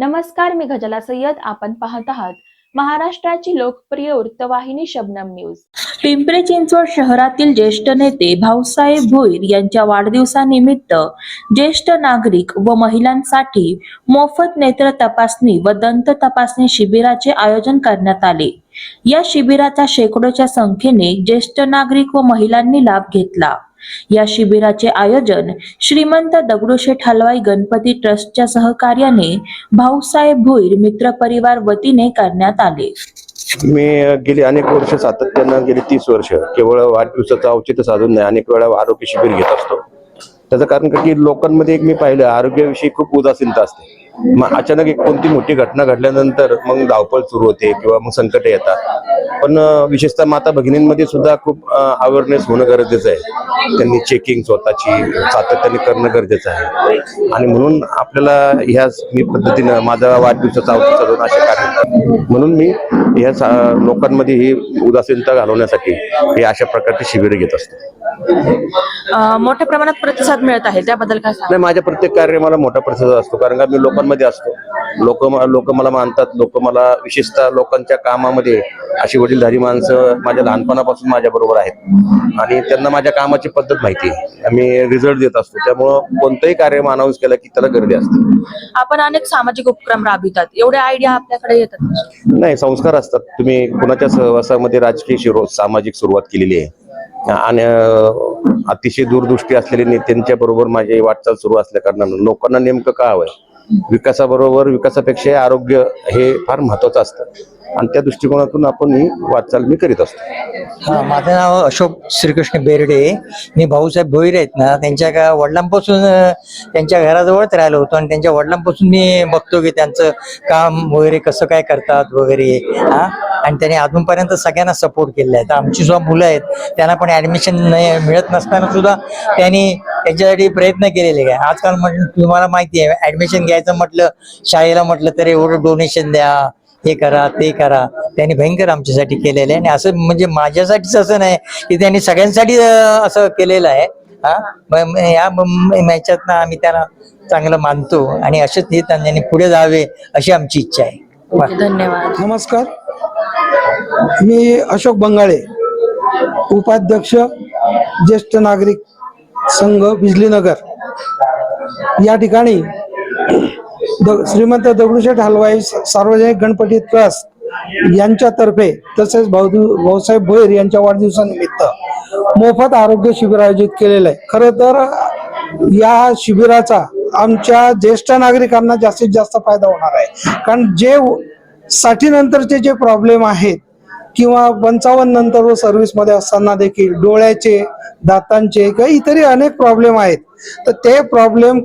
नमस्कार मी गजला सय्यद. आपण पाहत आहात महाराष्ट्राची लोकप्रिय वृत्तवाहिनी शबनम न्यूज. पिंपरी चिंचवड शहरातील ज्येष्ठ नेते भाऊसाहेब भोईर यांच्या वाढदिवसानिमित्त ज्येष्ठ नागरिक व महिलांसाठी मोफत नेत्र तपासणी व दंत तपासणी शिबिराचे आयोजन करण्यात आले. या शिबिराचा शेकडोच्या संख्येने ज्येष्ठ नागरिक व महिलांनी लाभ घेतला. या शिबिराचे आयोजन श्रीमंत दगडूशेठ हलवाई गणपती ट्रस्टच्या सहकार्याने भाऊसाहेब भोईर मित्र परिवार वतीने करण्यात आले. मी गेली अनेक वर्ष सातत्यानं गेली तीस वर्ष केवळ वाढदिवसाचं औचित्य साधून नाही अनेक वेळा आरोग्य शिबिर घेत असतो. त्याचं कारण की लोकांमध्ये एक मी पाहिलं आरोग्याविषयी खूप उदासीनता असते. मग अचानक एक कोणती मोठी घटना घडल्यानंतर मग धावपळ सुरू होते किंवा मग संकट येतात. पण विशेषतः माता भगिनींमध्ये सुद्धा खूप अवेअरनेस होणं गरजेचं आहे. त्यांनी चेकिंग स्वतःची सातत्याने करणं गरजेचं आहे. आणि म्हणून आपल्याला ह्या मी पद्धतीनं माझा वाढदिवसाचा औचित्य साधून असे कार्य म्हणून मी ह्या लोकांमध्ये ही उदासीनता घालवण्यासाठी हे अशा प्रकारचे शिबिर घेत असतो. मोठ्या प्रमाणात प्रतिसाद मिळत आहे त्याबद्दल काय नाही माझ्या प्रत्येक कार्य मला मोठा प्रतिसाद असतो कारण का मी लोकांमध्ये असतो. लोक लोक मला मानतात लोक मला विशेषतः लोकांच्या कामामध्ये अशी वडीलधारी माणसं माझ्या लहानपणापासून माझ्या बरोबर आहेत. आणि त्यांना माझ्या कामाची पद्धत माहिती आहे. आम्ही रिझल्ट देत असतो. त्यामुळं कोणतंही कार्य अनाऊन्स केलं की त्याला गर्दी असते. आपण अनेक सामाजिक उपक्रम राबवितात. एवढे आयडिया आपल्याकडे येतात. नाही संस्कार असतात. तुम्ही कुणाच्या सहवासामध्ये राजकीय शिरो सामाजिक सुरुवात केलेली आहे? आणि अतिशय दूरदृष्टी असलेले नेत्यांच्या बरोबर माझी वाटचाल सुरू असल्या कारणानं लोकांना नेमकं का हवंय? विकासाबरोबर विकासापेक्षा आरोग्य हे फार महत्वाचं असतं. आणि त्या दृष्टिकोनातून आपण ही वाटचाल मी करीत असतो. हा माझं नाव अशोक श्रीकृष्ण बेर्डे. मी भाऊसाहेब भोईर आहेत ना त्यांच्या का वडिलांपासून त्यांच्या घराजवळच राहिलो होतो आणि त्यांच्या वडिलांपासून मी बघतो की त्यांचं काम वगैरे कसं काय करतात वगैरे हा? आणि त्यांनी अजूनपर्यंत सगळ्यांना सपोर्ट केलेला आहे. तर आमची सुद्धा मुलं आहेत त्यांना पण ऍडमिशन मिळत नसताना सुद्धा त्यांनी त्यांच्यासाठी प्रयत्न केलेले आहे. आजकाल म्हटलं तुम्हाला माहिती आहे ऍडमिशन घ्यायचं म्हटलं शाळेला म्हटलं तर एवढं डोनेशन द्या. हे करा ते करा. त्यांनी भयंकर आमच्यासाठी केलेलं आहे. आणि असं म्हणजे माझ्यासाठीच असं नाही की त्यांनी सगळ्यांसाठी असं केलेलं आहे. हा? म- म- या ह्याच्यातनं आम्ही त्याला चांगलं मानतो. आणि असेच हे त्यांनी पुढे जावे अशी आमची इच्छा आहे. धन्यवाद. नमस्कार. मी अशोक बंगाळे उपाध्यक्ष ज्येष्ठ नागरिक संघ बिजलीनगर या ठिकाणी द श्रीमंत दगडूशेठ हलवाई सार्वजनिक गणपती ट्रस्ट यांच्यातर्फे तसेच भाऊ भाऊसाहेब भोईर यांच्या वाढदिवसानिमित्त मोफत आरोग्य शिबिर आयोजित केलेलं आहे. खरं तर या शिबिराचा आमच्या ज्येष्ठ नागरिकांना जास्तीत जास्त फायदा होणार आहे. कारण जे साठी नंतरचे जे प्रॉब्लेम आहेत किंवा पंचावन्न नंतर व सर्व्हिसमध्ये असताना देखील डोळ्याचे दातांचे किंवा इतरही अनेक प्रॉब्लेम आहेत तर ते प्रॉब्लेम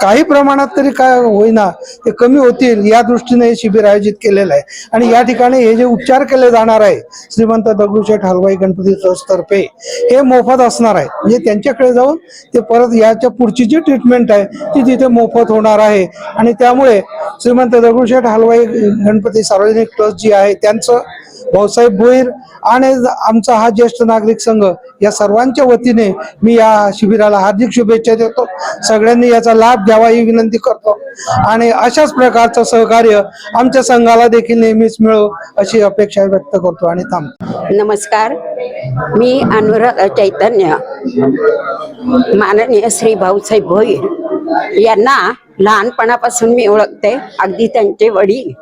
काही प्रमाणात तरी काय होईना ते कमी होतील या दृष्टीने हे शिबिर आयोजित केलेलं आहे. आणि या ठिकाणी हे जे उपचार केले जाणार आहे श्रीमंत दगडूशेठ हलवाई गणपती ट्रस्ट तर्फे हे मोफत असणार आहे. म्हणजे त्यांच्याकडे जाऊन ते परत याच्या पुढची जी ट्रीटमेंट आहे ती तिथे मोफत होणार आहे. आणि त्यामुळे श्रीमंत दगडूशेठ हलवाई गणपती सार्वजनिक ट्रस्ट जी आहे त्यांचं भाऊसाहेब भोईर आणि आमचा हा ज्येष्ठ नागरिक संघ या सर्वांच्या वतीने मी या शिबिराला हार्दिक शुभेच्छा देतो. सगळ्यांनी याचा लाभ घ्यावा ही विनंती करतो. आणि अशाच प्रकारचं सहकार्य आमच्या संघाला देखील नेहमीच मिळो अशी अपेक्षा व्यक्त करतो आणि थांबतो. नमस्कार. मी अनुराधा चैतन्य माननीय श्री भाऊसाहेब भोईर यांना लहानपणापासून मी ओळखते. अगदी त्यांचे वडील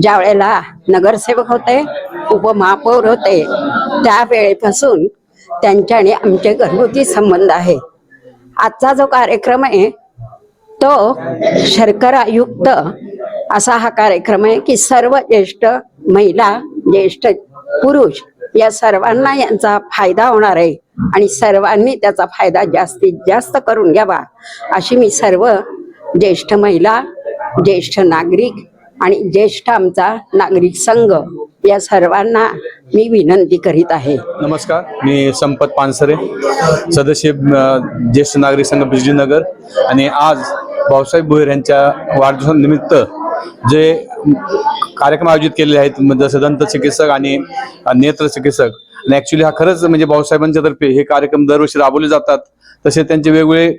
ज्या वेळेला नगरसेवक होते उपमहापौर होते त्या वेळेपासून त्यांच्या आणि आमचे घरगुती संबंध आहे. आजचा जो कार्यक्रम आहे तो शर्करायुक्त असा हा कार्यक्रम आहे की सर्व ज्येष्ठ महिला ज्येष्ठ पुरुष या सर्वांना यांचा फायदा होणार आहे आणि सर्वांनी त्याचा फायदा जास्तीत जास्त करून घ्यावा अशी मी सर्व ज्येष्ठ महिला ज्येष्ठ नागरिक आणि ज्येष्ठ आमचा नागरिक संघ या सर्वांना मी विनंती करीत आहे. नमस्कार मी संपत पानसरे सदस्य ज्येष्ठ नागरिक संघ बिजलीनगर आणि आज भाऊसाहेब भोईर यांच्या वाढदिवसानिमित्त जे कार्यक्रम आयोजित केलेले आहेत म्हणजे जसं दंत चिकित्सक आणि नेत्र चिकित्सक. आणि ऍक्च्युली हा खरंच म्हणजे भाऊसाहेबांच्या तर्फे हे कार्यक्रम दरवर्षी राबवले जातात. तसे त्यांचे वेगवेगळे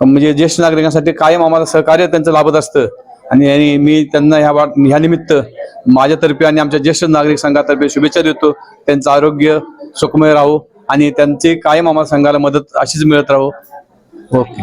म्हणजे ज्येष्ठ नागरिकांसाठी कायम आम्हाला सहकार्य त्यांचं लाभत असतं. आणि मी त्यांना ह्या ह्या निमित्त माझ्यातर्फे आणि आमच्या ज्येष्ठ नागरिक संघातर्फे शुभेच्छा देतो. त्यांचं आरोग्य सुखमय राहो आणि त्यांचे कायम आम्हाला संघाला मदत अशीच मिळत राहो. ओके.